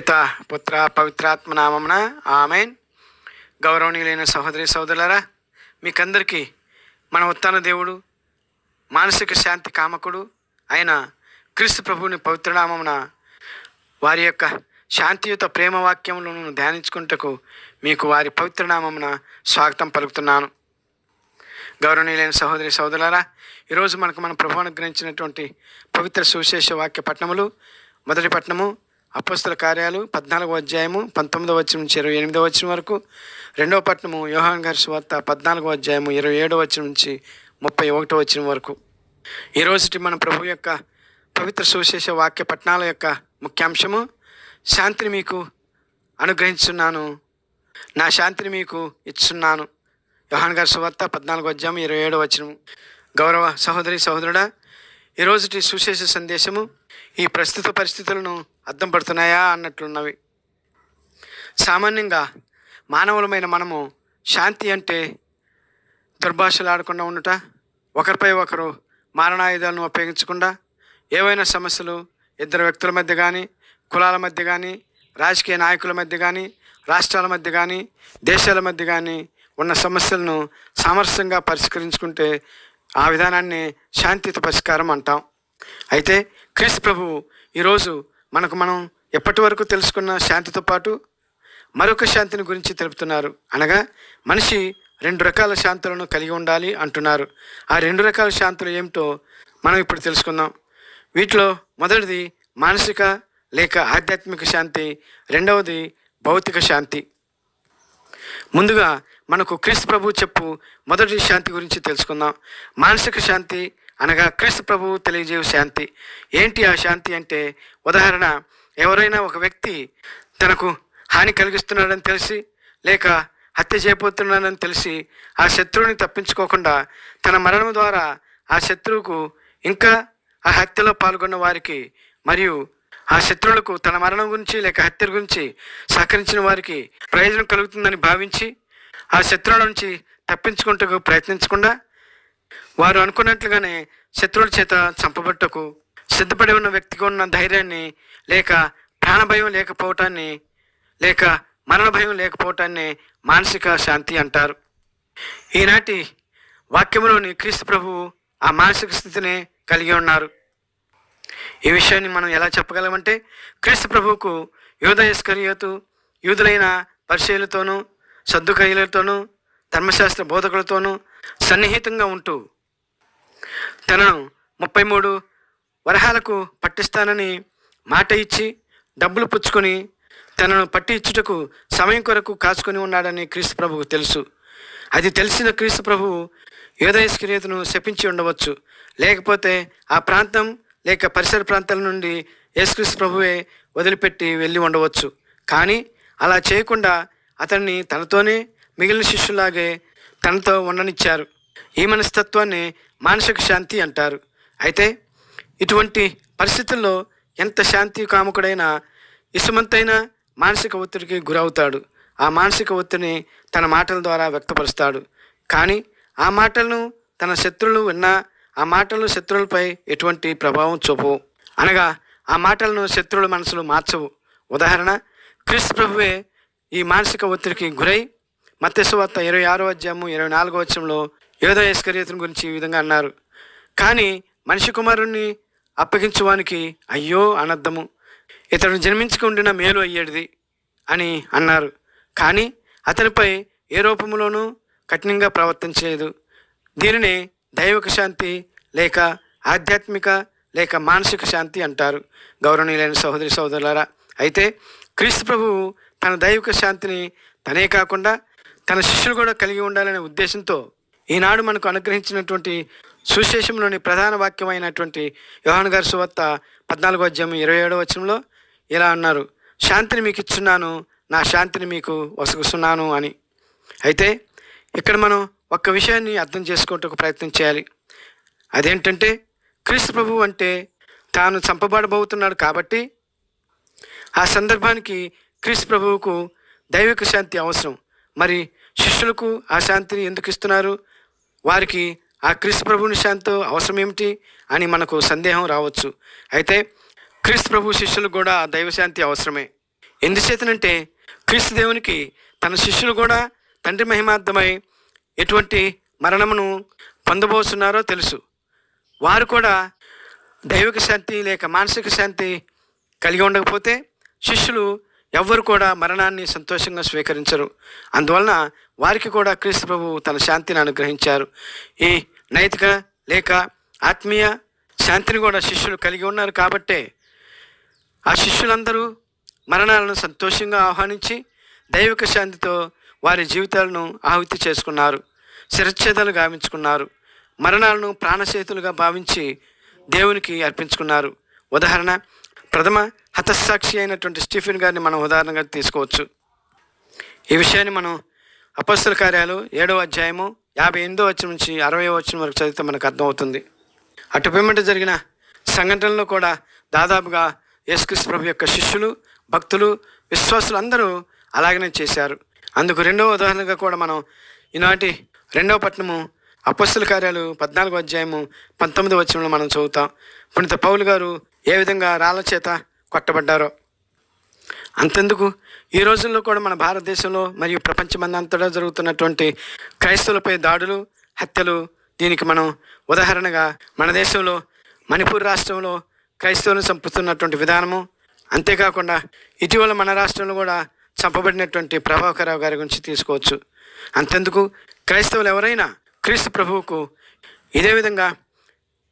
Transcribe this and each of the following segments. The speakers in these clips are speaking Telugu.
పిత పుత్ర పవిత్రాత్మ నామమున ఆమెన్. గౌరవనీయులైన సహోదరి సోదరులరా మీకందరికీ మన ఉత్తాన దేవుడు మానసిక శాంతి కామకుడు అయిన క్రీస్తు ప్రభువుని పవిత్రనామమున వారి యొక్క శాంతియుత ప్రేమ వాక్యములను ధ్యానించుకుంటకు మీకు వారి పవిత్రనామమున స్వాగతం పలుకుతున్నాను. గౌరవనీయులైన సహోదరి సహోదరులారా ఈరోజు మనకు మన ప్రభు అనుగ్రహించినటువంటి పవిత్ర సువిశేష వాక్య పట్టణములు మొదటి పట్టణము అపస్తుల కార్యాలు పద్నాలుగో అధ్యాయము పంతొమ్మిదవ వచ్చిన నుంచి ఇరవై ఎనిమిదో వచ్చిన వరకు రెండవ పట్టణము యోహాన్ గారి సువార్త పద్నాలుగో అధ్యాయము ఇరవై ఏడవ వచ్చిన నుంచి ముప్పై ఒకటో వచ్చిన వరకు. ఈ రోజుటి మన ప్రభు యొక్క పవిత్ర సువిశేష వాక్య పట్టణాల యొక్క ముఖ్యాంశము శాంతిని మీకు అనుగ్రహించున్నాను. నా శాంతిని మీకు ఇచ్చున్నాను. యోహాన్ గారి సువార్త పద్నాలుగు అధ్యాయం ఇరవై ఏడు వచనం గౌరవ సహోదరి సహోదరుడా ఈ రోజుటి సుశేష సందేశము ఈ ప్రస్తుత పరిస్థితులను అద్దం పడుతున్నాయా అన్నట్లున్నవి. సామాన్యంగా మానవులమైన మనము శాంతి అంటే దుర్భాషలు ఆడకుండా ఉండుట ఒకరిపై ఒకరు మారణాయుధాలను ఉపయోగించకుండా ఏవైనా సమస్యలు ఇద్దరు వ్యక్తుల మధ్య కానీ కులాల మధ్య కానీ రాజకీయ నాయకుల మధ్య కానీ రాష్ట్రాల మధ్య కానీ దేశాల మధ్య కానీ ఉన్న సమస్యలను సామరస్యంగా పరిష్కరించుకుంటే ఆ విధానాన్ని శాంతియుత పరిష్కారం అంటాం. అయితే క్రీస్తు ప్రభు ఈరోజు మనకు మనం ఎప్పటి వరకు తెలుసుకున్న శాంతితో పాటు మరొక శాంతిని గురించి తెలుపుతున్నారు. అనగా మనిషి రెండు రకాల శాంతులను కలిగి ఉండాలి అంటున్నారు. ఆ రెండు రకాల శాంతులు ఏమిటో మనం ఇప్పుడు తెలుసుకుందాం. వీటిలో మొదటిది మానసిక లేక ఆధ్యాత్మిక శాంతి రెండవది భౌతిక శాంతి. ముందుగా మనకు క్రీస్తు ప్రభు చెప్పు మొదటి శాంతి గురించి తెలుసుకుందాం. మానసిక శాంతి అనగా క్రీస్తు ప్రభువు తెలియజేయు శాంతి. ఏంటి ఆ శాంతి అంటే ఉదాహరణ ఎవరైనా ఒక వ్యక్తి తనకు హాని కలిగిస్తున్నాడని తెలిసి లేక హత్య చేయబోతున్నాడని తెలిసి ఆ శత్రువుని తప్పించుకోకుండా తన మరణం ద్వారా ఆ శత్రువుకు ఇంకా ఆ హత్యలో పాల్గొన్న వారికి మరియు ఆ శత్రువులకు తన మరణం గురించి లేక హత్య గురించి సహకరించిన వారికి ప్రయోజనం కలుగుతుందని భావించి ఆ శత్రువుల నుంచి తప్పించుకుంటూ ప్రయత్నించకుండా వారు అనుకున్నట్లుగానే శత్రువుల చేత చంపబట్టకు సిద్ధపడి ఉన్న వ్యక్తికి ఉన్న ధైర్యాన్ని లేక ప్రాణభయం లేకపోవటాన్ని లేక మరణ భయం లేకపోవటాన్ని మానసిక శాంతి అంటారు. ఈనాటి వాక్యంలోని క్రీస్తు ప్రభువు ఆ మానసిక స్థితిని కలిగి ఉన్నారు. ఈ విషయాన్ని మనం ఎలా చెప్పగలమంటే క్రీస్తు ప్రభువుకు యూద యూదులైన పరిశీలతోనూ సర్దుకయ్యలతోనూ ధర్మశాస్త్ర బోధకులతోనూ సన్నిహితంగా ఉంటూ తనను ముప్పై మూడు వరహాలకు పట్టిస్తానని మాట ఇచ్చి డబ్బులు పుచ్చుకొని తనను పట్టి ఇచ్చుటకు సమయం కొరకు కాచుకొని ఉన్నాడని క్రీస్తు ప్రభువు తెలుసు. అది తెలిసిన క్రీస్తు ప్రభువు యోధయస్క్రియతను శపించి ఉండవచ్చు. లేకపోతే ఆ ప్రాంతం లేక పరిసర ప్రాంతాల నుండి యేసుక్రీస్తు ప్రభువే వదిలిపెట్టి వెళ్ళి ఉండవచ్చు. కానీ అలా చేయకుండా అతన్ని తనతోనే మిగిలిన శిష్యులాగే తనతో ఉండనిచ్చారు. ఈ మనస్తత్వాన్ని మానసిక శాంతి అంటారు. అయితే ఇటువంటి పరిస్థితుల్లో ఎంత శాంతి కాముకుడైనా ఇసుమంతైన మానసిక ఒత్తిడికి గురవుతాడు. ఆ మానసిక ఒత్తిడిని తన మాటల ద్వారా వ్యక్తపరుస్తాడు. కానీ ఆ మాటలను తన శత్రువులు విన్నా ఆ మాటలు శత్రువులపై ఎటువంటి ప్రభావం చూపవు. అనగా ఆ మాటలను శత్రువుల మనసులు మార్చవు. ఉదాహరణ క్రీస్తు ప్రభువే ఈ మానసిక ఒత్తిడికి గురై మత్స్యవార్త ఇరవై ఆరో అధ్యాయము ఇరవై నాలుగో వచ్చంలో యోధ ఐశ్వర్యతను గురించి ఈ విధంగా అన్నారు. కానీ మనిషి కుమారుణ్ణి అప్పగించువానికి అయ్యో అనర్థము. ఇతడు జన్మించక ఉండిన మేలు అయ్యేది అని అన్నారు. కానీ అతనిపై ఏ రూపంలోనూ కఠినంగా ప్రవర్తించలేదు దీనిని దైవిక శాంతి లేక ఆధ్యాత్మిక లేక మానసిక శాంతి అంటారు. గౌరవనీయులైన సహోదరి సహోదరులారా అయితే క్రీస్తు ప్రభువు తన దైవిక శాంతిని తనే కాకుండా తన శిష్యులు కూడా కలిగి ఉండాలనే ఉద్దేశంతో ఈనాడు మనకు అనుగ్రహించినటువంటి సుశేషంలోని ప్రధాన వాక్యమైనటువంటి యోహాన్ గారి సువార్త పద్నాలుగో అధ్యాయం ఇరవై ఏడవ వచనంలో ఇలా అన్నారు శాంతిని మీకు ఇచ్చున్నాను నా శాంతిని మీకు వసగుస్తున్నాను అని. అయితే ఇక్కడ మనం ఒక్క విషయాన్ని అర్థం చేసుకోవటకు ప్రయత్నం చేయాలి. అదేంటంటే క్రీస్తు ప్రభు అంటే తాను చంపబడబోతున్నాడు కాబట్టి ఆ సందర్భానికి క్రీస్తు ప్రభువుకు దైవిక శాంతి అవసరం. మరి శిష్యులకు ఆ శాంతిని ఎందుకు ఇస్తున్నారు? వారికి ఆ క్రీస్తు ప్రభుని శాంతి అవసరం ఏమిటి అని మనకు సందేహం రావచ్చు. అయితే క్రీస్తు ప్రభు శిష్యులకు కూడా దైవశాంతి అవసరమే. ఎందుచేతనంటే క్రీస్తు దేవునికి తన శిష్యులు కూడా తండ్రి మహిమార్థమై ఎటువంటి మరణమును పొందబోతున్నారో తెలుసు. వారు కూడా దైవిక శాంతి లేక మానసిక శాంతి కలిగి ఉండకపోతే శిష్యులు ఎవ్వరు కూడా మరణాన్ని సంతోషంగా స్వీకరించరు. అందువలన వారికి కూడా క్రీస్తు ప్రభు తన శాంతిని అనుగ్రహించారు. ఈ నైతిక లేక ఆత్మీయ శాంతిని కూడా శిష్యులు కలిగి ఉన్నారు కాబట్టే ఆ శిష్యులందరూ మరణాలను సంతోషంగా ఆహ్వానించి దైవిక శాంతితో వారి జీవితాలను ఆహుతి చేసుకున్నారు. శిరచ్ఛేదాలు గావించుకున్నారు. మరణాలను ప్రాణచేతులుగా భావించి దేవునికి అర్పించుకున్నారు. ఉదాహరణ ప్రథమ హతసాక్షి అయినటువంటి స్టీఫెన్ గారిని మనం ఉదాహరణగా తీసుకోవచ్చు. ఈ విషయాన్ని మనం అపస్తుల కార్యాలు ఏడవ అధ్యాయము యాభై ఎనిమిదో వచ్చిన నుంచి అరవై వచ్చిన వరకు చదివితే మనకు అర్థమవుతుంది. అటు పిమ్మట జరిగిన సంఘటనలో కూడా దాదాపుగా యేసుక్రీస్తు ప్రభు యొక్క శిష్యులు భక్తులు విశ్వాసులు అందరూ అలాగనే చేశారు. అందుకు రెండవ ఉదాహరణగా కూడా మనం ఈనాటి రెండవ పట్టణము అపస్తుల కార్యాలు పద్నాలుగో అధ్యాయము పంతొమ్మిది వచనంలో మనం చదువుతాం. పుణిత పౌలు గారు ఏ విధంగా రాళ్ళ చేత కొట్టబడ్డారో. అంతెందుకు? ఈ రోజుల్లో కూడా మన భారతదేశంలో మరియు ప్రపంచమందంతటా జరుగుతున్నటువంటి క్రైస్తవులపై దాడులు హత్యలు దీనికి మనం ఉదాహరణగా మన దేశంలో మణిపూర్ రాష్ట్రంలో క్రైస్తవులను చంపుతున్నటువంటి విధానము. అంతేకాకుండా ఇటీవల మన రాష్ట్రంలో కూడా చంపబడినటువంటి ప్రభాకరరావు గారి గురించి తీసుకోవచ్చు. అంతెందుకు? క్రైస్తవులు ఎవరైనా క్రీస్తు ప్రభువుకు ఇదే విధంగా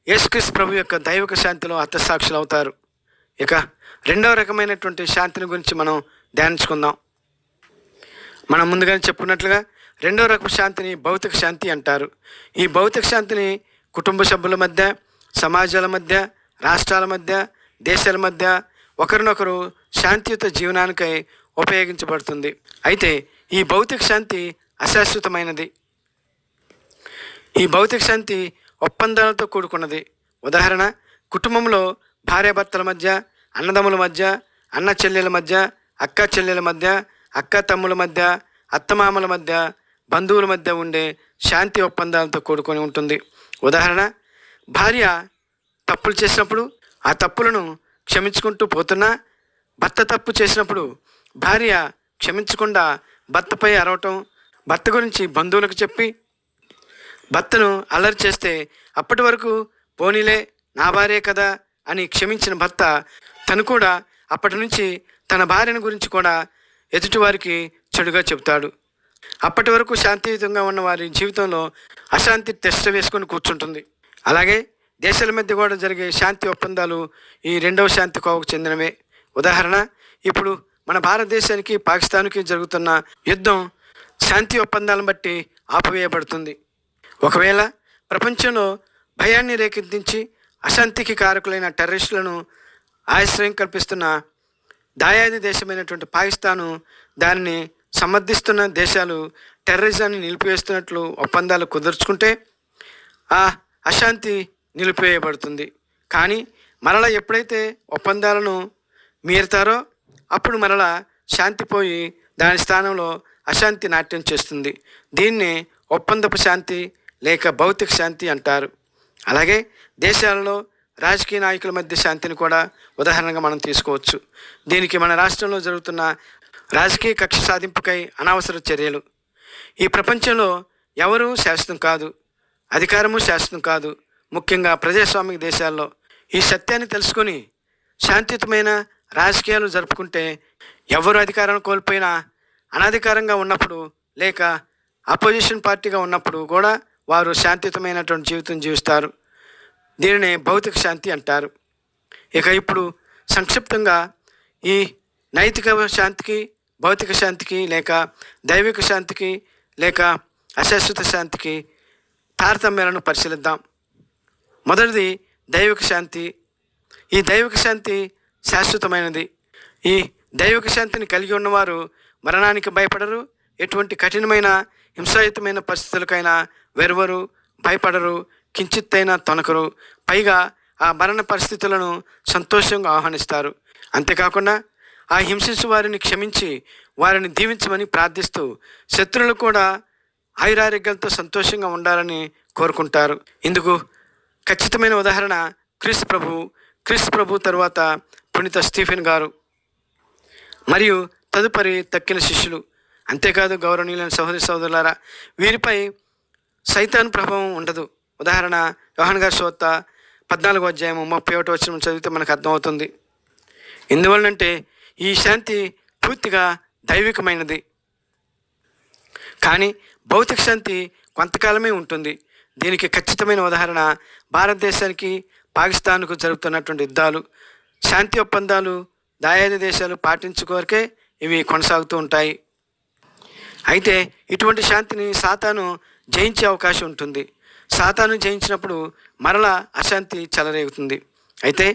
యేసుక్రీస్తు ప్రభు యొక్క దైవిక శాంతిలో అర్థసాక్షులు అవుతారు ఇక రెండవ రకమైనటువంటి శాంతిని గురించి మనం ధ్యానించుకుందాం. మనం ముందుగానే చెప్పుకున్నట్లుగా రెండవ రకం శాంతిని భౌతిక శాంతి అంటారు. ఈ భౌతిక శాంతిని కుటుంబ సభ్యుల మధ్య సమాజాల మధ్య రాష్ట్రాల మధ్య దేశాల మధ్య ఒకరినొకరు శాంతియుత జీవనానికై ఉపయోగించబడుతుంది. అయితే ఈ భౌతిక శాంతి అశాశ్వతమైనది. ఈ భౌతిక శాంతి ఒప్పందాలతో కూడుకున్నది. ఉదాహరణ కుటుంబంలో భార్యాభర్తల మధ్య అన్నదమ్ముల మధ్య అన్న చెల్లెల మధ్య అక్క చెల్లెల మధ్య అక్క తమ్ముల మధ్య అత్తమామల మధ్య బంధువుల మధ్య ఉండే శాంతి ఒప్పందాలతో కూడుకొని ఉంటుంది. ఉదాహరణ భార్య తప్పులు చేసినప్పుడు ఆ తప్పులను క్షమించుకుంటూ పోతున్నా భర్త తప్పు చేసినప్పుడు భార్య క్షమించకుండా భర్తపై అరవటం భర్త గురించి బంధువులకు చెప్పి భర్తను అల్లరి చేస్తే అప్పటి వరకు పోనీలే నా భార్యే కదా అని క్షమించిన భర్త తను కూడా అప్పటి నుంచి తన భార్యను గురించి కూడా ఎదుటివారికి చెడుగా చెబుతాడు. అప్పటి వరకు శాంతియుతంగా ఉన్న వారి జీవితంలో అశాంతి టెస్ట్ వేసుకొని కూర్చుంటుంది. అలాగే దేశాల మధ్య కూడా జరిగే శాంతి ఒప్పందాలు ఈ రెండవ శాంతి కోవకు చెందినవే. ఉదాహరణ ఇప్పుడు మన భారతదేశానికి పాకిస్తాన్కి జరుగుతున్న యుద్ధం శాంతి ఒప్పందాలను బట్టి ఆపివేయబడుతుంది. ఒకవేళ ప్రపంచంలో భయాన్ని రేకెత్తించి అశాంతికి కారకులైన టెర్రరిస్టులను ఆశ్రయం కల్పిస్తున్న దాయాది దేశమైనటువంటి పాకిస్తాను దానిని సమర్థిస్తున్న దేశాలు టెర్రరిజాన్ని నిలిపివేస్తున్నట్లు ఒప్పందాలు కుదుర్చుకుంటే ఆ అశాంతి నిలిపివేయబడుతుంది. కానీ మరలా ఎప్పుడైతే ఒప్పందాలను మీరుతారో అప్పుడు మరలా శాంతి పోయి దాని స్థానంలో అశాంతి నాట్యం చేస్తుంది. దీన్ని ఒప్పందపు శాంతి లేక భౌతిక శాంతి అంటారు. అలాగే దేశాలలో రాజకీయ నాయకుల మధ్య శాంతిని కూడా ఉదాహరణగా మనం తీసుకోవచ్చు. దీనికి మన రాష్ట్రంలో జరుగుతున్న రాజకీయ కక్ష సాధింపుకై అనవసర చర్యలు. ఈ ప్రపంచంలో ఎవరూ శాశ్వతం కాదు అధికారము శాశ్వతం కాదు. ముఖ్యంగా ప్రజాస్వామిక దేశాల్లో ఈ సత్యాన్ని తెలుసుకొని శాంతియుతమైన రాజకీయాలు జరుపుకుంటే ఎవరు అధికారాన్ని కోల్పోయినా అనధికారంగా ఉన్నప్పుడు లేక అపోజిషన్ పార్టీగా ఉన్నప్పుడు కూడా వారు శాంతియుతమైనటువంటి జీవితం జీవిస్తారు. దీనిని భౌతిక శాంతి అంటారు. ఇక ఇప్పుడు సంక్షిప్తంగా ఈ నైతిక శాంతికి భౌతిక శాంతికి లేక దైవిక శాంతికి లేక అశాశ్వత శాంతికి తారతమ్యాలను పరిశీలిద్దాం. మొదటిది దైవిక శాంతి. ఈ దైవిక శాంతి శాశ్వతమైనది. ఈ దైవిక శాంతిని కలిగి ఉన్నవారు మరణానికి భయపడరు. ఎటువంటి కఠినమైన హింసాయుతమైన పరిస్థితులకైనా వెరవరు భయపడరు. కించిత్తైనా తొనకరు పైగా ఆ మరణ పరిస్థితులను సంతోషంగా ఆహ్వానిస్తారు. అంతేకాకుండా ఆ హింసించు వారిని క్షమించి వారిని దీవించమని ప్రార్థిస్తూ శత్రువులు కూడా ఆయురారోగ్యాలతో సంతోషంగా ఉండాలని కోరుకుంటారు. ఇందుకు ఖచ్చితమైన ఉదాహరణ క్రిస్ ప్రభు క్రిస్ ప్రభు తరువాత పునీత స్టీఫెన్ గారు. మరియు తదుపరి తక్కిన శిష్యులు. అంతేకాదు గౌరవనీయులైన సహోదరి సహోదరులారా వీరిపై సైతాన్ ప్రభావం ఉండదు. ఉదాహరణ యోహన్ గారి సోత్త పద్నాలుగో అధ్యాయము ముప్పై ఒకటి వచ్చిన చదివితే మనకు అర్థమవుతుంది. ఎందువలనంటే ఈ శాంతి పూర్తిగా దైవికమైనది. కానీ భౌతిక శాంతి కొంతకాలమే ఉంటుంది. దీనికి ఖచ్చితమైన ఉదాహరణ భారతదేశానికి పాకిస్తాన్కు జరుగుతున్నటువంటి యుద్ధాలు. శాంతి ఒప్పందాలు దాయాది దేశాలు పాటించుకోరికే ఇవి కొనసాగుతూ ఉంటాయి. అయితే ఇటువంటి శాంతిని సాతాను జయించే అవకాశం ఉంటుంది. సాతాను జయించినప్పుడు మరలా అశాంతి చెలరేగుతుంది. అయితే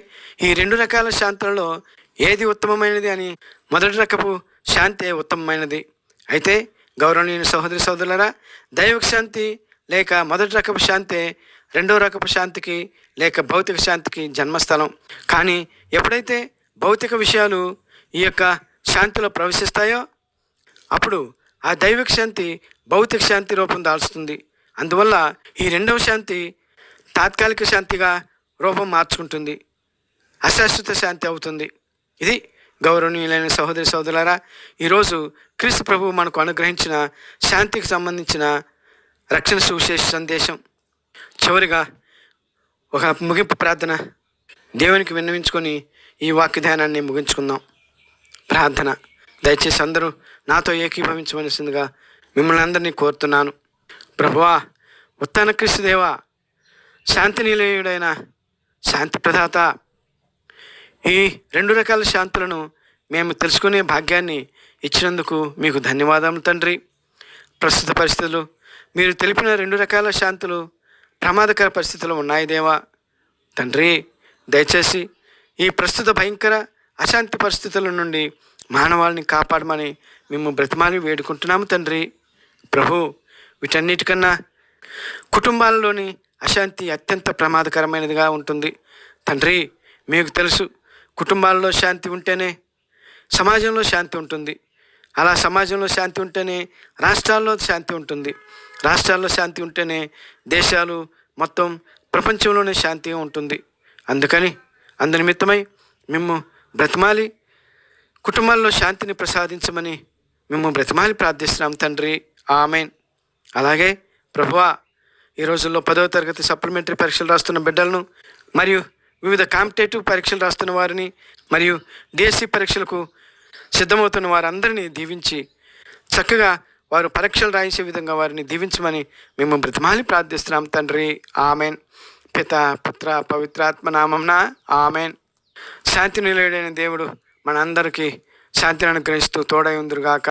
ఈ రెండు రకాల శాంతులలో ఏది ఉత్తమమైనది అని మొదటి రకపు శాంతి ఉత్తమమైనది. అయితే గౌరవనీయ సహోదరి సహోదరులరా దైవిక శాంతి లేక మొదటి రకపు శాంతి రెండో రకపు శాంతికి లేక భౌతిక శాంతికి జన్మస్థలం. కానీ ఎప్పుడైతే భౌతిక విషయాలు ఈ యొక్క శాంతిలో ప్రవేశిస్తాయో అప్పుడు ఆ దైవిక శాంతి భౌతిక శాంతి రూపం దాల్చుతుంది. అందువల్ల ఈ రెండవ శాంతి తాత్కాలిక శాంతిగా రూపం మార్చుకుంటుంది. అశాశ్వత శాంతి అవుతుంది. ఇది గౌరవనీయులైన సహోదరి సహోదరులారా ఈరోజు క్రీస్తు ప్రభు మనకు అనుగ్రహించిన శాంతికి సంబంధించిన రక్షణ సువిశేష సందేశం. చివరిగా ఒక ముగింపు ప్రార్థన దేవునికి విన్నవించుకొని ఈ వాక్య ధ్యానాన్ని ముగించుకుందాం. ప్రార్థన. దయచేసి అందరూ నాతో ఏకీభవించవలసిందిగా మిమ్మల్ని అందరినీ కోరుతున్నాను. ప్రభువా ఉత్తాన క్రీస్తుదేవా శాంతి నిలయుడైన శాంతి ప్రదాత ఈ రెండు రకాల శాంతులను మేము తెలుసుకునే భాగ్యాన్ని ఇచ్చినందుకు మీకు ధన్యవాదములు తండ్రి. ప్రస్తుత పరిస్థితులు మీరు తెలిపిన రెండు రకాల శాంతులు ప్రమాదకర పరిస్థితులు ఉన్నాయి దేవా. తండ్రి దయచేసి ఈ ప్రస్తుత భయంకర అశాంతి పరిస్థితుల నుండి మానవాళిని కాపాడమని మేము బ్రతిమాలి వేడుకుంటున్నాము తండ్రి. ప్రభు వీటన్నిటికన్నా కుటుంబాలలోని అశాంతి అత్యంత ప్రమాదకరమైనదిగా ఉంటుంది. తండ్రి మీకు తెలుసు కుటుంబాల్లో శాంతి ఉంటేనే సమాజంలో శాంతి ఉంటుంది. అలా సమాజంలో శాంతి ఉంటేనే రాష్ట్రాల్లో శాంతి ఉంటుంది. రాష్ట్రాల్లో శాంతి ఉంటేనే దేశాలు మొత్తం ప్రపంచంలోనే శాంతి ఉంటుంది. అందుకని అందునిమిత్తమై మేము బ్రతమాలి కుటుంబాల్లో శాంతిని ప్రసాదించమని మేము బ్రతమాలి ప్రార్థిస్తున్నాం తండ్రి. ఆమెన్. అలాగే ప్రభువా ఈ రోజుల్లో పదవ తరగతి సప్లిమెంటరీ పరీక్షలు రాస్తున్న బిడ్డలను మరియు వివిధ కాంపిటేటివ్ పరీక్షలు రాస్తున్న వారిని మరియు డిఎస్సి పరీక్షలకు సిద్ధమవుతున్న వారందరినీ దీవించి చక్కగా వారు పరీక్షలు రాయించే విధంగా వారిని దీవించమని మేము బ్రతిమాలి ప్రార్థిస్తున్నాం తండ్రి. ఆమెన్. పిత పుత్ర పవిత్రాత్మ నామంన ఆమెన్. శాంతి నిలయుడైన దేవుడు మనందరికీ శాంతిని అనుగ్రహిస్తూ తోడై ఉందిరుగాక.